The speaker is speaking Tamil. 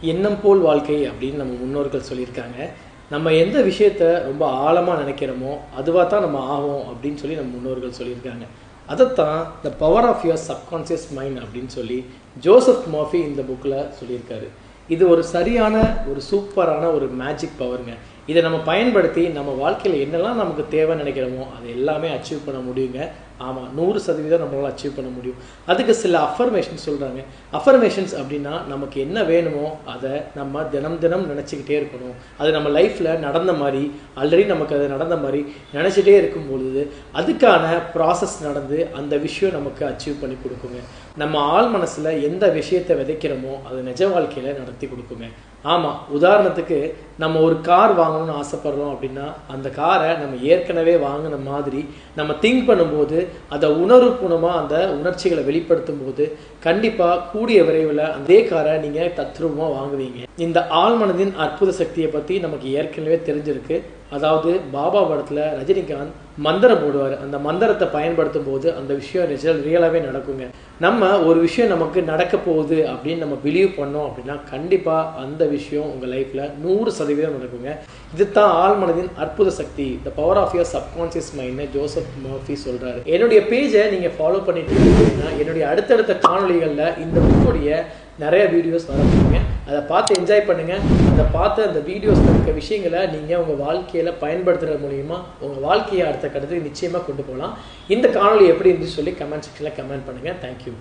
எண்ணம் போல் வாழ்க்கை அப்படின்னு நம்ம முன்னோர்கள் சொல்லியிருக்காங்க. நம்ம எந்த விஷயத்த ரொம்ப ஆழமாக நினைக்கிறோமோ அதுவாக தான் நம்ம ஆகும் அப்படின்னு சொல்லி நம்ம முன்னோர்கள் சொல்லியிருக்காங்க. அதைத்தான் the power of your subconscious mind அப்படின்னு சொல்லி ஜோசப் மாஃபி இந்த புக்கில் சொல்லியிருக்காரு. இது ஒரு சரியான ஒரு சூப்பரான ஒரு மேஜிக் பவருங்க இதை நம்ம பயன்படுத்தி நம்ம வாழ்க்கையில் என்னெல்லாம் நமக்கு தேவைன்னு நினைக்கிறோமோ அது எல்லாமே அச்சீவ் பண்ண முடியுங்க. ஆமாம் நூறு சதவீதம் நம்மளால் அச்சீவ் பண்ண முடியும். அதுக்கு சில அஃபர்மேஷன்ஸ் சொல்கிறாங்க அஃபர்மேஷன்ஸ் அப்படின்னா நமக்கு என்ன வேணுமோ அதை நம்ம தினம் தினம் நினச்சிக்கிட்டே இருக்கணும். அது நம்ம லைஃப்பில் நடந்த மாதிரி ஆல்ரெடி நமக்கு அது நடந்த மாதிரி நினச்சிட்டே இருக்கும் பொழுது அதுக்கான ப்ராசஸ் நடந்து அந்த விஷயம் நமக்கு அச்சீவ் பண்ணி கொடுக்குங்க. நம்ம ஆள் மனசில் எந்த விஷயத்தை விதைக்கிறோமோ அது நிஜ வாழ்க்கையில் நடத்தி கொடுக்குங்க. ஆமாம் உதாரணத்துக்கு நம்ம ஒரு கார் வாங்கணும்னு ஆசைப்படுறோம் அப்படின்னா அந்த காரை நம்ம ஏற்கனவே வாங்கின மாதிரி நம்ம திங்க் பண்ணும்போது அதை உணர்வுபூர்வமாக அந்த உணர்ச்சிகளை வெளிப்படுத்தும் போது கண்டிப்பாக கூடிய விரைவில் அதே காரை நீங்கள் தத்ரூபமாக வாங்குவீங்க. இந்த ஆழ்மனதின் அற்புத சக்தியை பற்றி நமக்கு ஏற்கனவே தெரிஞ்சிருக்கு. அதாவது பாபா படத்தில் ரஜினிகாந்த் மந்திரம் போடுவார். அந்த மந்திரத்தை பயன்படுத்தும் போது அந்த விஷயம் ரிசல்ட் ரியலாகவே நடக்குங்க. நம்ம ஒரு விஷயம் நமக்கு நடக்க போகுது அப்படின்னு நம்ம பிலீவ் பண்ணோம் அப்படின்னா கண்டிப்பாக அந்த விஷயம் உங்கள் லைஃப்பில் நூறு சதவீதம் நடக்குங்க. இதுதான் ஆழ்மனதின் அற்புத சக்தி. The power of your subconscious mind Joseph Murphy சொல்கிறாரு என்னுடைய பேஜை நீங்கள் ஃபாலோ பண்ணிட்டு இருக்கீங்கன்னா என்னுடைய அடுத்தடுத்த காணொளிகளில் இந்த புக்குடைய நிறைய வீடியோஸ் வரப்போங்க அதை பார்த்து என்ஜாய் பண்ணுங்க. அதை பார்த்து அந்த வீடியோஸில் இருக்க விஷயங்களை நீங்கள் உங்கள் வாழ்க்கையில் பயன்படுத்துறது மூலியமா உங்கள் வாழ்க்கையை அடுத்த கட்டத்துக்கு நிச்சயமாக கொண்டு போகலாம். இந்த காணொலி எப்படி இருந்துச்சு சொல்லி கமெண்ட் செக்ஷனில் கமெண்ட் பண்ணுங்கள் தேங்க்யூ